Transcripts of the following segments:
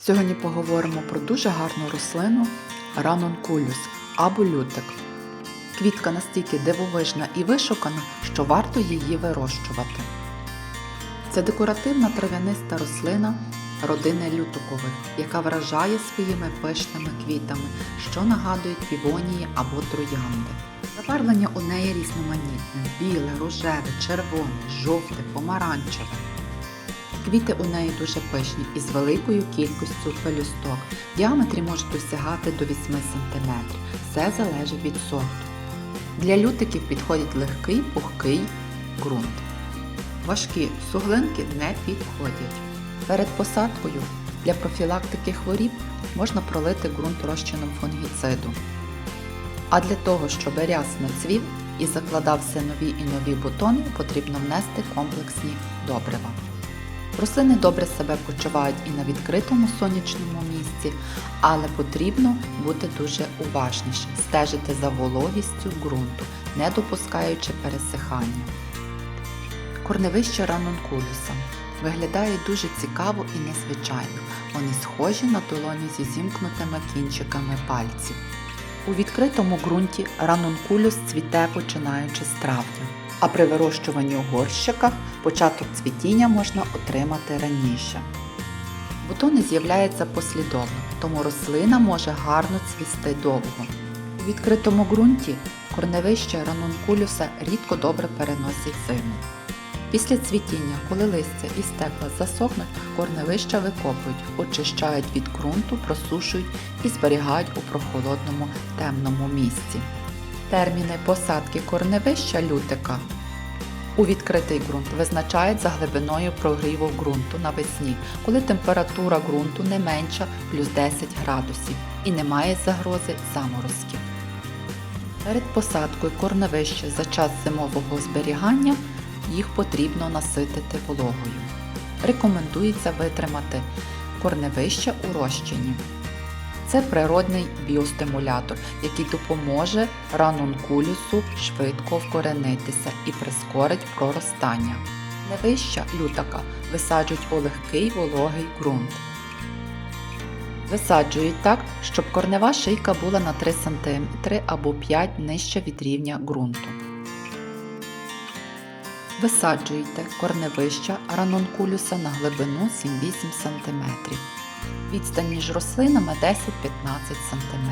Сьогодні поговоримо про дуже гарну рослину ранункулюс або лютик. Квітка настільки дивовижна і вишукана, що варто її вирощувати. Це декоративна трав'яниста рослина родини лютикових, яка вражає своїми пишними квітами, що нагадують півонії або троянди. Забарвлення у неї різноманітне біле, рожеве, червоне, жовте, помаранчеве. Квіти у неї дуже пишні і з великою кількістю пелюсток. Діаметрі можуть досягати до 8 см. Все залежить від сорту. Для лютиків підходить легкий пухкий ґрунт. Важкі суглинки не підходять. Перед посадкою для профілактики хворіб можна пролити ґрунт розчином фунгіциду. А для того, щоб рясно цвів і закладав все нові і нові бутони, потрібно внести комплексні добрива. Рослини добре себе почувають і на відкритому сонячному місці, але потрібно бути дуже уважніше, стежити за вологістю ґрунту, не допускаючи пересихання. Корневище ранункулюса виглядає дуже цікаво і незвичайно. Вони схожі на долоні зі зімкнутими кінчиками пальців. У відкритому ґрунті ранункулюс цвіте починаючи з травня, а при вирощуванні у горщиках початок цвітіння можна отримати раніше. Бутони з'являються послідовно, тому рослина може гарно цвісти довго. У відкритому ґрунті корневище ранункулюса рідко добре переносить зиму. Після цвітіння, коли листя і стебла засохнуть, корневища викопують, очищають від ґрунту, просушують і зберігають у прохолодному темному місці. Терміни посадки корневища лютика у відкритий ґрунт визначають за глибиною прогріву ґрунту навесні, коли температура ґрунту не менша плюс 10 градусів і немає загрози заморозків. Перед посадкою корневища за час зимового зберігання їх потрібно наситити вологою. Рекомендується витримати корневище у розчині. Це природний біостимулятор, який допоможе ранункулюсу швидко вкоренитися і прискорить проростання. Невища лютака висаджують у легкий вологий ґрунт. Висаджують так, щоб корнева шийка була на 3 см або 5 нижче від рівня ґрунту. Висаджуйте корневища ранункулюса на глибину 7-8 см. Відстань між рослинами 10-15 см.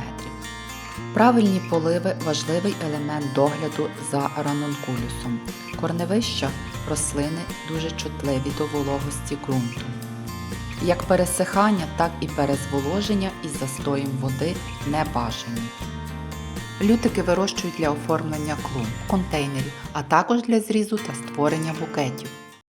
Правильні поливи важливий елемент догляду за ранункулюсом. Корневища рослини дуже чутливі до вологості ґрунту. Як пересихання, так і перезволоження із застоєм води не бажані. Лютики вирощують для оформлення клумб, контейнерів, а також для зрізу та створення букетів.